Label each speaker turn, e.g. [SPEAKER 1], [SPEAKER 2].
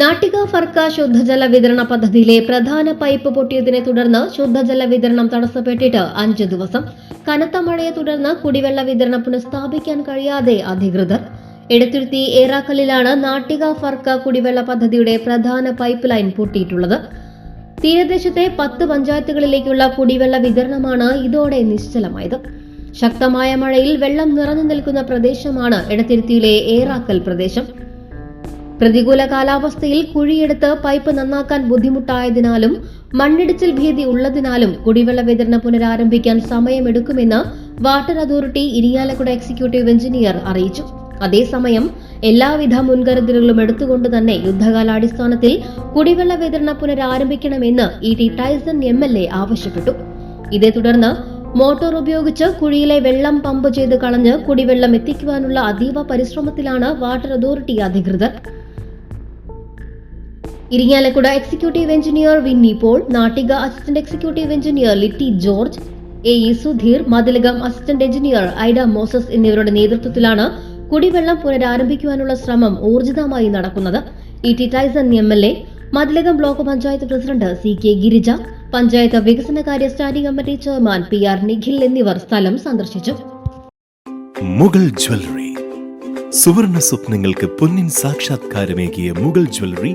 [SPEAKER 1] നാട്ടിക ഫർക്ക ശുദ്ധജല വിതരണ പദ്ധതിയിലെ പ്രധാന പൈപ്പ് പൊട്ടിയതിനെ തുടർന്ന് ശുദ്ധജല വിതരണം തടസ്സപ്പെട്ടിട്ട് അഞ്ച് ദിവസം കനത്ത മഴയെ തുടർന്ന് കുടിവെള്ള വിതരണം പുനഃസ്ഥാപിക്കാൻ കഴിയാതെ അധികൃതർ. എടുത്തിരുത്തി ഏറാക്കലിലാണ് നാട്ടിക ഫർക്ക കുടിവെള്ള പദ്ധതിയുടെ പ്രധാന പൈപ്പ് ലൈൻ പൊട്ടിയിട്ടുള്ളത്. തീരദേശത്തെ പത്ത് പഞ്ചായത്തുകളിലേക്കുള്ള കുടിവെള്ള വിതരണമാണ് ഇതോടെ നിശ്ചലമായത്. ശക്തമായ മഴയിൽ വെള്ളം നിറഞ്ഞു നിൽക്കുന്ന പ്രദേശമാണ് എടത്തിരുത്തിയിലെ ഏറാക്കൽ പ്രദേശം. പ്രതികൂല കാലാവസ്ഥയിൽ കുഴിയെടുത്ത് പൈപ്പ് നന്നാക്കാൻ ബുദ്ധിമുട്ടായതിനാലും മണ്ണിടിച്ചിൽ ഭീതി ഉള്ളതിനാലും കുടിവെള്ള വിതരണം പുനരാരംഭിക്കാൻ സമയമെടുക്കുമെന്ന് water authority Irinjalakuda executive engineer അറിയിച്ചു. അതേസമയം എല്ലാവിധ മുൻകരുതലുകളും എടുത്തുകൊണ്ട് തന്നെ യുദ്ധകാലാടിസ്ഥാനത്തിൽ കുടിവെള്ള വിതരണം പുനരാരംഭിക്കണമെന്ന് E T Tyson M L A ആവശ്യപ്പെട്ടു. ഇതേ തുടർന്ന് മോട്ടോർ ഉപയോഗിച്ച് കുഴിയിലെ വെള്ളം പമ്പ് ചെയ്ത് കളഞ്ഞ് കുടിവെള്ളം എത്തിക്കുവാനുള്ള അതീവ പരിശ്രമത്തിലാണ് വാട്ടർ അതോറിറ്റി അധികൃതർ. Irinjalakuda executive engineer Winnie Paul Nattika assistant executive engineer Litty George A E Sudheer Mathilakam assistant engineer Aida Moses എന്നിവരുടെ നേതൃത്വത്തിലാണ് കുടിവെള്ളം പുനരാരംഭിക്കുവാനുള്ള ശ്രമം ഊർജിതമായി നടക്കുന്നത്. E T Tyson M L A Mathilakam block panchayat president C K Girija panchayat വികസനകാര്യ standing committee chairman P R Nikhil എന്നിവർ സ്ഥലം സന്ദർശിച്ചു.
[SPEAKER 2] മുഗൾ ജ്വല്ലറി. സുവർണ സ്വപ്നങ്ങൾക്ക് പൊന്നിൻ സാക്ഷാത്കാരമേകിയ മുഗൾ ജ്വല്ലറി